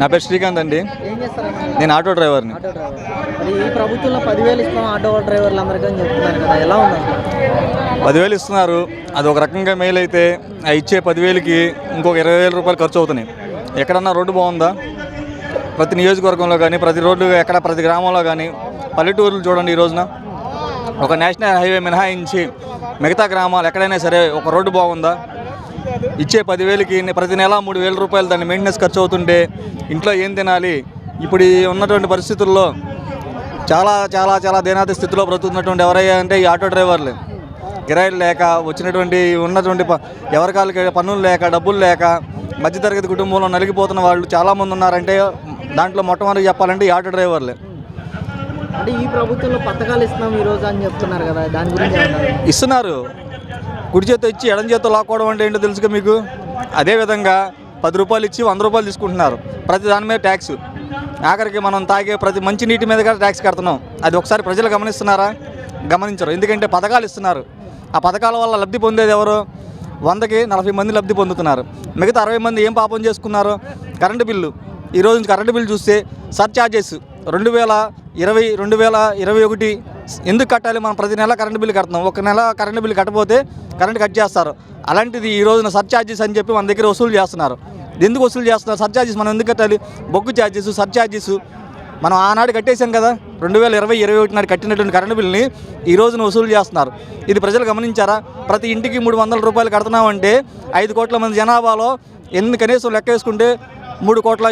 నా పేరు శ్రీకాంత్ అండి. నేను ఆటో డ్రైవర్ని. ఈ ప్రభుత్వంలో పదివేలు ఇస్తాం ఆటో డ్రైవర్లు అందరికీ అని చెప్తున్నారు కదా ఎలా ఉంది? పదివేలు ఇస్తున్నారు. అది ఒక రకంగా మేలు అయితే ఆ ఇచ్చే పదివేలకి ఇంకొక ఇరవై వేల రూపాయలు ఖర్చు అవుతున్నాయి. ఎక్కడన్నా రోడ్డు బాగుందా? ప్రతి నియోజకవర్గంలో కానీ ప్రతి రోడ్డు ఎక్కడ ప్రతి గ్రామంలో కానీ పల్లెటూర్లు చూడండి ఈ రోజున. ఒక నేషనల్ హైవే మినహాయించి మిగతా గ్రామాలు ఎక్కడైనా సరే ఒక రోడ్డు బాగుందా? ఇచ్చే పదివేలకి ప్రతి నెల మూడు వేల రూపాయలు దాన్ని మెయింటెనెన్స్ ఖర్చు అవుతుంటే ఇంట్లో ఏం తినాలి? ఇప్పుడు ఈ ఉన్నటువంటి పరిస్థితుల్లో చాలా చాలా చాలా దీనాతి స్థితిలో బ్రతుకుతున్నటువంటి ఎవరయ్యా అంటే ఈ ఆటో డ్రైవర్లు. కిరాయిలు లేక వచ్చినటువంటి ఉన్నటువంటి ప- ఎవరి కాళ్ళకి పన్నులు లేక డబ్బులు లేక మధ్యతరగతి కుటుంబంలో నలిగిపోతున్న వాళ్ళు చాలామంది ఉన్నారంటే దాంట్లో మొట్టమొదటి చెప్పాలంటే ఈ ఆటో డ్రైవర్లే. అంటే ఈ ప్రభుత్వంలో పథకాలు ఇస్తున్నాం ఈ రోజు అని చెప్తున్నారు కదా దాని గురించి ఇస్తున్నారు. కుడి చేతి ఇచ్చి ఎడం చేత లాక్కోవడం అంటే ఏంటో తెలుసుగా మీకు? అదేవిధంగా పది రూపాయలు ఇచ్చి వంద రూపాయలు తీసుకుంటున్నారు. ప్రతి దాని మీద ట్యాక్స్. ఆఖరికి మనం తాగే ప్రతి మంచి నీటి మీద కూడా ట్యాక్స్ కడుతున్నాం. అది ఒకసారి ప్రజలు గమనిస్తున్నారా? గమనించరు. ఎందుకంటే పథకాలు ఇస్తున్నారు. ఆ పథకాల వల్ల లబ్ధి పొందేది ఎవరు? వందకి నలభై మంది లబ్ధి పొందుతున్నారు. మిగతా అరవై మంది ఏం పాపం చేసుకున్నారు? Current bill. ఈ రోజు నుంచి కరెంటు బిల్లు చూస్తే సర్ఛార్జెస్ రెండు వేల ఇరవై రెండు వేల ఇరవై ఒకటి ఎందుకు కట్టాలి? మనం ప్రతి నెల కరెంటు బిల్లు కడుతున్నాం. ఒక నెల కరెంటు బిల్లు కట్టపోతే కరెంట్ కట్ చేస్తారు. అలాంటిది ఈ రోజున సర్ఛార్జెస్ అని చెప్పి మన దగ్గర వసూలు చేస్తున్నారు. ఎందుకు వసూలు చేస్తున్నారు? సర్ఛార్జెస్ మనం ఎందుకు కట్టాలి? బొగ్గు ఛార్జెస్ సర్ఛార్జెస్ మనం ఆనాడు కట్టేశాం కదా? రెండు వేల ఇరవై ఇరవై ఒకటి నాడు కట్టినటువంటి కరెంటు బిల్ని ఈ రోజున వసూలు చేస్తున్నారు. ఇది ప్రజలు గమనించారా? ప్రతి ఇంటికి మూడు వందల రూపాయలు కడుతున్నామంటే ఐదు కోట్ల మంది జనాభాలో ఎన్ని కనీసం లెక్క వేసుకుంటే మూడు కోట్ల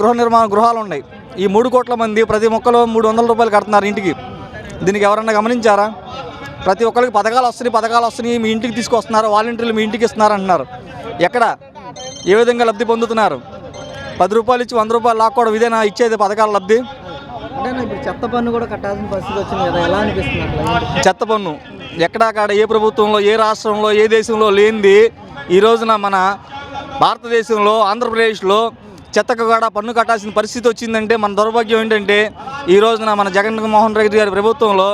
గృహ నిర్మాణ గృహాలు ఉన్నాయి. ఈ మూడు కోట్ల మంది ప్రతి మొక్కలో మూడు వందల రూపాయలు కడుతున్నారు ఇంటికి. దీనికి ఎవరన్నా గమనించారా? ప్రతి ఒక్కరికి పథకాలు వస్తున్నాయి పథకాలు వస్తున్నాయి మీ ఇంటికి తీసుకొస్తున్నారు వాలంటీర్లు మీ ఇంటికి ఇస్తున్నారు అంటున్నారు. ఎక్కడ? ఏ విధంగా లబ్ధి పొందుతున్నారు? పది రూపాయలు ఇచ్చి వంద రూపాయలు లాక్కోవడం ఇదేనా ఇచ్చేది పథకాల లబ్ధి? చెత్త పన్ను కూడా కట్టాల్సిన పరిస్థితి వచ్చింది కదా ఎలా అనిపిస్తుంది? చెత్త పన్ను ఎక్కడాకాడ ఏ ప్రభుత్వంలో ఏ రాష్ట్రంలో ఏ దేశంలో లేనిది ఈ రోజున మన భారతదేశంలో ఆంధ్రప్రదేశ్లో చెత్తకు కూడా పన్ను కట్టాల్సిన పరిస్థితి వచ్చిందంటే మన దౌర్భాగ్యం ఏంటంటే ఈ రోజున మన జగన్మోహన్ రెడ్డి గారి ప్రభుత్వంలో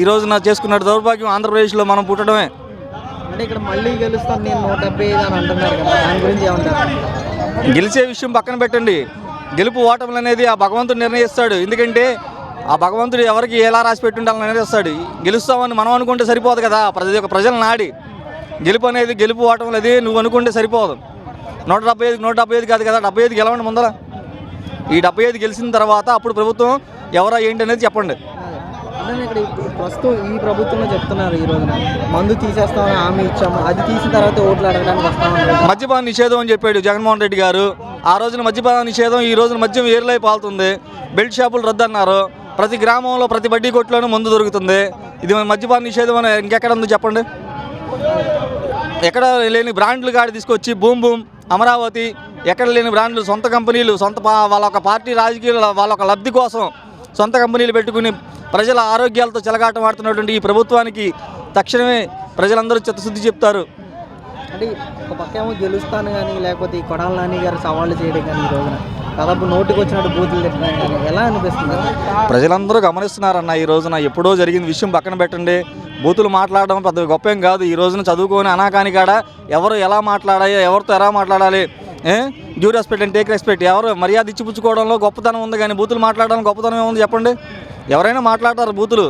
ఈ రోజున చేసుకున్న దౌర్భాగ్యం ఆంధ్రప్రదేశ్లో మనం పుట్టడమే. అంటే ఇక్కడ మళ్ళీ గెలుస్తాను నేను నూట డెబ్బై ఐదు అని అంటున్నారు కదా దాని గురించి ఏమంటారు? గెలిచే విషయం పక్కన పెట్టండి. గెలుపు ఓటములు అనేది ఆ భగవంతుడు నిర్ణయిస్తాడు. ఎందుకంటే ఆ భగవంతుడు ఎవరికి ఎలా రాసి పెట్టుండాలని నిర్ణయిస్తాడు. గెలుస్తామని మనం అనుకుంటే సరిపోదు కదా ప్రతి ఒక్క ప్రజల నాడి. గెలుపు అనేది గెలుపు ఓటములు అది నువ్వు అనుకుంటే సరిపోదు. నూట డెబ్బై ఐదు నూట డెబ్బై ఐదు కాదు కదా డెబ్బై ఐదు గెలవండి ముందర. ఈ డెబ్బై ఐదు గెలిచిన తర్వాత అప్పుడు ప్రభుత్వం ఎవరా ఏంటి అనేది చెప్పండి. ఇక్కడ ప్రస్తుతం ఈ ప్రభుత్వంలో చెప్తున్నారు ఈ రోజున. మందు తీసేస్తామని హామీ ఇచ్చాము. అది తీసిన తర్వాత ఓట్లు అడగడానికి వస్తామని మద్యపాన నిషేధం అని చెప్పాడు జగన్మోహన్ రెడ్డి గారు. ఆ రోజున మద్యపాన నిషేధం ఈ రోజున మద్యం ఏరులై పాలుతుంది. బెల్ట్ షాపులు రద్దన్నారు. ప్రతి గ్రామంలో ప్రతి బడ్డీ కొట్టులోనూ మందు దొరుకుతుంది. ఇది మన మద్యపాన నిషేధం అని ఇంకెక్కడ ఉందో చెప్పండి? ఎక్కడ లేని బ్రాండ్లు కాడి తీసుకొచ్చి బూమ్ బూమ్ అమరావతి ఎక్కడ లేని బ్రాండ్లు సొంత కంపెనీలు సొంత వాళ్ళ ఒక పార్టీ రాజకీయాల వాళ్ళ ఒక లబ్ధి కోసం సొంత కంపెనీలు పెట్టుకుని ప్రజల ఆరోగ్యాలతో చెలగాటం ఆడుతున్నటువంటి ఈ ప్రభుత్వానికి తక్షణమే ప్రజలందరూ చిత్తశుద్ధి చెప్తారు. అంటే ఒక పక్క ఏమో గెలుస్తాను కానీ లేకపోతే ఈ కొడాల నాని గారు సవాళ్ళు చేయడం కానీ ఈ రోజున దాదాపు నోటికి వచ్చినట్టు బూతులు తిట్టడం కానీ ఎలా అనిపిస్తుంది? ప్రజలందరూ గమనిస్తున్నారన్న ఈ రోజున ఎప్పుడో జరిగిన విషయం పక్కన పెట్టండి. బూతులు మాట్లాడడం పెద్ద గొప్ప ఏం కాదు. ఈ రోజున చదువుకొని అనాకాని కాడ ఎవరు ఎలా మాట్లాడాలి ఎవరితో ఎలా మాట్లాడాలి ఏ? Due respect and take respect ఎవరు మర్యాద ఇచ్చిపుచ్చుకోవడంలో గొప్పతనం ఉంది కానీ బూతులు మాట్లాడడం గొప్పతనం ఏముంది చెప్పండి? ఎవరైనా మాట్లాడతారు బూతులు.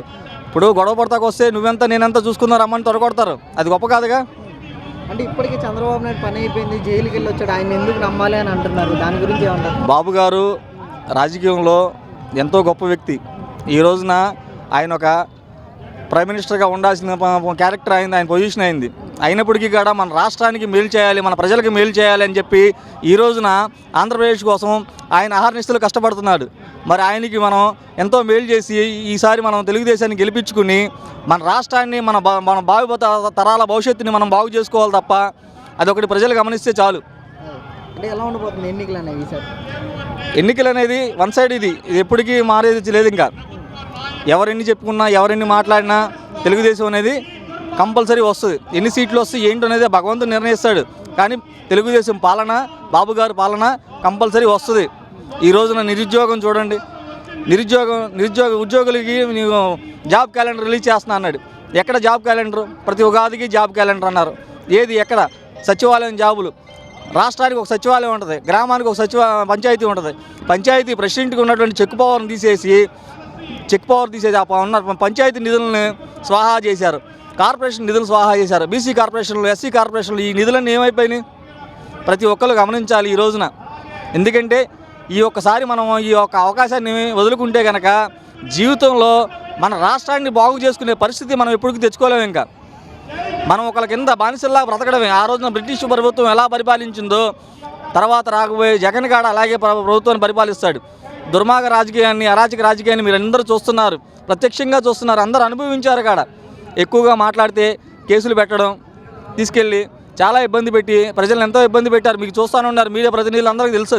ఇప్పుడు గొడవ పడతాకు వస్తే నువ్వెంత నేనెంత చూసుకున్నా రమ్మని తొడగొడతారు అది గొప్ప కాదుగా? అంటే ఇప్పటికీ చంద్రబాబు నాయుడు పని అయిపోయింది జైలుకి వెళ్ళి వచ్చాడు. ఆయన ఎందుకు నమ్మాలి అని అంటున్నారు? దాని గురించి ఏమంటారు? బాబు గారు రాజకీయంలో ఎంతో గొప్ప వ్యక్తి. ఈ రోజున ఆయన ఒక ప్రైమ్ మినిస్టర్గా ఉండాల్సిన క్యారెక్టర్ అయింది ఆయన పొజిషన్ అయింది. అయినప్పటికీ కూడా మన రాష్ట్రానికి మేలు చేయాలి మన ప్రజలకు మేలు చేయాలి అని చెప్పి ఈ రోజున ఆంధ్రప్రదేశ్ కోసం ఆయన ఆహారనిస్తులు కష్టపడుతున్నాడు. మరి ఆయనకి మనం ఎంతో మేలు చేసి ఈసారి మనం తెలుగుదేశాన్ని గెలిపించుకుని మన రాష్ట్రాన్ని మన మన భావి తరాల భవిష్యత్తుని మనం బాగు చేసుకోవాలి తప్ప అదొకటి ప్రజలు గమనిస్తే చాలు. అంటే ఎలా ఉండబోతుంది ఎన్నికలు అనేవి ఈసారి? ఎన్నికలు అనేది వన్ సైడ్ ఇది. ఇది ఎప్పటికీ మారేది లేదు ఇంకా. ఎవరెన్ని చెప్పుకున్నా ఎవరెన్ని మాట్లాడినా తెలుగుదేశం అనేది కంపల్సరీ వస్తుంది. ఎన్ని సీట్లు వస్తాయి ఏంటి అనేది భగవంతుడు నిర్ణయిస్తాడు. కానీ తెలుగుదేశం పాలన బాబు గారి పాలన కంపల్సరీ వస్తుంది. ఈ రోజున నిరుద్యోగం చూడండి. నిరుద్యోగం నిరుద్యోగ ఉద్యోగులకి నీవు జాబ్ క్యాలెండర్ రిలీజ్ చేస్తున్నా అన్నాడు. ఎక్కడ జాబ్ క్యాలెండర్? ప్రతి ఉగాదికి జాబ్ క్యాలెండర్ అన్నారు. ఏది? ఎక్కడ? సచివాలయం జాబులు. రాష్ట్రానికి ఒక సచివాలయం ఉంటుంది గ్రామానికి ఒక సచివ పంచాయతీ ఉంటుంది. పంచాయతీ ప్రెసిడెంట్కి ఉన్నటువంటి చెక్ పవర్ని తీసేసి చెక్ పవర్ తీసేసి ఆ ఉన్న పంచాయతీ నిధులను స్వాహా చేశారు. కార్పొరేషన్ నిధులు స్వాహా చేశారు. బీసీ కార్పొరేషన్లు ఎస్సీ కార్పొరేషన్లు ఈ నిధులన్నీ ఏమైపోయినాయి? ప్రతి ఒక్కరు గమనించాలి ఈ రోజున. ఎందుకంటే ఈ ఒక్కసారి మనం ఈ యొక్క అవకాశాన్ని వదులుకుంటే కనుక జీవితంలో మన రాష్ట్రాన్ని బాగు చేసుకునే పరిస్థితి మనం ఎప్పటికీ తెచ్చుకోలేము ఇంకా. మనం ఒకళ్ళ కింద బానిసల్లా బ్రతకడమే. ఆ రోజున బ్రిటిష్ ప్రభుత్వం ఎలా పరిపాలించిందో తర్వాత రాకపోయే జగన్ గాడ అలాగే ప్రభుత్వాన్ని పరిపాలిస్తాడు. దుర్మార్గ రాజకీయాన్ని అరాచక రాజకీయాన్ని మీరు అందరూ చూస్తున్నారు ప్రత్యక్షంగా చూస్తున్నారు అందరూ అనుభవించారు కాడ. ఎక్కువగా మాట్లాడితే కేసులు పెట్టడం తీసుకెళ్ళి చాలా ఇబ్బంది పెట్టి ప్రజలను ఎంతో ఇబ్బంది పెట్టారు. మీకు చూస్తానున్నారు మీడియా ప్రతినిధులు అందరికీ తెలుసు